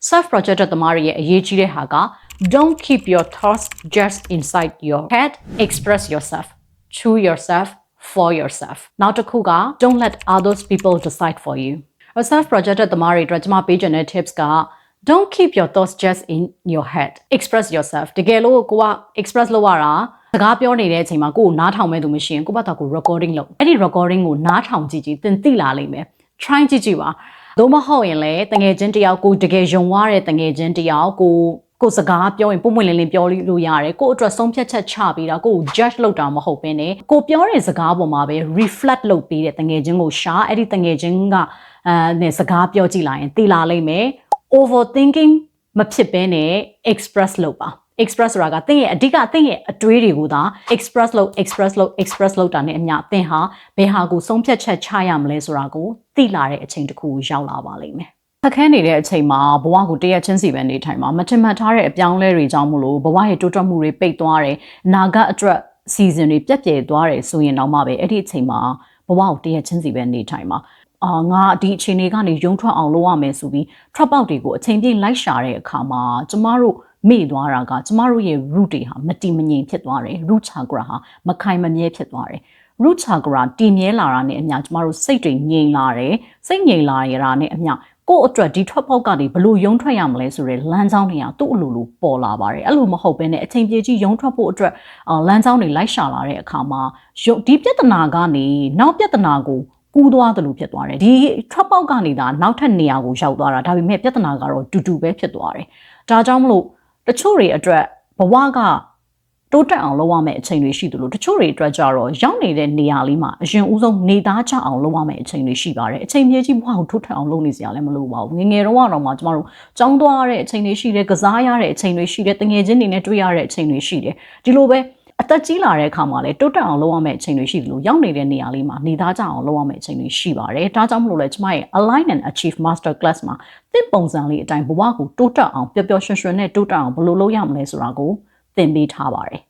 self project သမားတွေရဲ့အရေးကြီးတဲ့ဟာက don't keep your thoughts just inside your head express yourself choose yourself for yourself နောက်တစ်ခုက don't let others people decide for you self project သမားတွေအတွက်ကျွန်မပေးချင်တဲ့ tips က don't keep your thoughts just in your head express yourself တကယ်လို့ကိုက express လုပ်ရတာစကားပြောနေတဲ့အချိန်မှာကိုကိုနားထောင်မဲ့သူမရှိရင်ကိုယ့်ဘာသာကို recording လုပ်အဲ့ဒီ recording ကိုနားထောင်ကြည့်ကြည့်သင်သိလာလိမ့်မယ် try ကြည့်ကြည့်ပါ သို့မဟုတ်ရင်လည်းတငယ်ချင်းတယောက်ကိုတကယ်ယုံရတဲ့တငယ်ချင်းတယောက်ကိုကိုစကားပြောရင်ပုံပွင့်လင်းလင်းပြောလို့ရတယ်ကိုအတွက်ဆုံးဖြတ်ချက်ချပြီးတော့ကိုကို judge လုပ်တာမဟုတ်ဘဲနဲ့ကိုပြောတဲ့စကားပေါ်မှာပဲ reflect လုပ်ပြီးတဲ့တငယ်ချင်းကိုရှာအဲ့ဒီတငယ်ချင်းကအဲနဲ့စကားပြောကြည့်လိုက်ရင်သိလာလိမ့်မယ် overthinking မဖြစ်ဘဲနဲ့ express လုပ်ပါ express ဆိုတာကသင်ရဲ့အဓိကသင်ရဲ့အတွေးတွေကိုသာ express လုပ် express လုပ် express လုပ်တာနဲ့အမျှသင်ဟာဘယ်ဟာကိုဆုံးဖြတ်ချက်ချရမလဲဆိုတာကိုသိလာတဲ့အချိန်တစ်ခုကိုရောက်လာပါလိမ့်မယ်ခက်ခဲနေတဲ့အချိန်မှာဘဝကိုတရက်ချင်းစီပဲနေထိုင်မှာမထင်မှတ်ထားတဲ့အပြောင်းလဲတွေကြောင့်မလို့ဘဝရဲ့တိုးတက်မှုတွေပိတ်သွားတယ်နာဂတ်အတွက်စီဇန်တွေပြတ်ပြဲသွားတယ်ဆိုရင်တော့မှပဲအဲ့ဒီအချိန်မှာဘဝကိုတရက်ချင်းစီပဲနေထိုင်မှာအာငါဒီအခြေအနေကနေရုံထွက်အောင်လုပ်ရမယ်ဆိုပြီး trap out တွေကိုအချိန်ပြည့်လိုက်ရှာတဲ့အခါမှာကျမတို့ မေ့သွားတာကကျမတို့ရဲ့ root တွေဟာမတည်မငြိမ်ဖြစ်သွားတယ် root chakra ဟာမခိုင်မမြဲဖြစ်သွားတယ် root chakra တည်မြဲလာတာနဲ့အမျှကျမတို့စိတ်တွေငြိမ်လာတယ်စိတ်ငြိမ်လာရတာနဲ့အမျှကိုယ့်အတွက်ဒီထွက်ပေါက်ကနေဘလို့ရုံထွက်ရမလဲဆိုတဲ့လမ်းကြောင်းတွေကသူ့အလိုလိုပေါ်လာပါတယ်အဲ့လိုမဟုတ်ဘဲနဲ့အချိန်ပြေကြီးရုံထွက်ဖို့အတွက်လမ်းကြောင်းတွေလိုက်ရှာလာတဲ့အခါမှာဒီပြဿနာကနေနောက်ပြဿနာကိုကူးသွားတယ်လို့ဖြစ်သွားတယ်ဒီထွက်ပေါက်ကနေဒါနောက်ထပ်နေရာကိုရောက်သွားတာဒါပေမဲ့ပြဿနာကတော့တူတူပဲဖြစ်သွားတယ်ဒါကြောင့်မလို့ တချို့တွေအတွက်ဘဝကတိုးတက်အောင်လုပ်ရမယ့်အချိန်တွေရှိသလိုတချို့တွေအတွက်ကြတော့ရောက်နေတဲ့နေရာလေးမှာအရင်ဦးဆုံးနေသားချအောင်လုပ်ရမယ့်အချိန်တွေရှိပါတယ်အချိန်မြေကြီးဘဝကိုတိုးတက်အောင်လုပ်နေစရာလည်းမလိုပါဘူးငငယ်တော့ကတော့မှကျမတို့ကြောင်းသွားရတဲ့အချိန်တွေရှိတယ်ကစားရတဲ့အချိန်တွေရှိတယ်တငယ်ချင်းတွေနဲ့တွေ့ရတဲ့အချိန်တွေရှိတယ်ဒီလိုပဲအ သက်ကြီးလာတဲ့အခါမှာလည်းတိုးတက်အောင်လုပ်ရမယ့်အချိန်တွေရှိသလိုရောက်နေတဲ့နေရာလေးမှာနေသားကြအောင်လုပ်ရမယ့်အချိန်တွေရှိပါတယ်ဒါကြောင့်မလို့လဲကျမရဲ့ Align and Achieve Master Class မှာသင်ပုံစံလေးအတိုင်းဘဝကိုတိုးတက်အောင်ပျော်ပျော်ရွှင်ရွှင်နဲ့တိုးတက်အောင်ဘယ်လိုလုပ်ရမလဲဆိုတာကိုသင်ပေးထားပါတယ်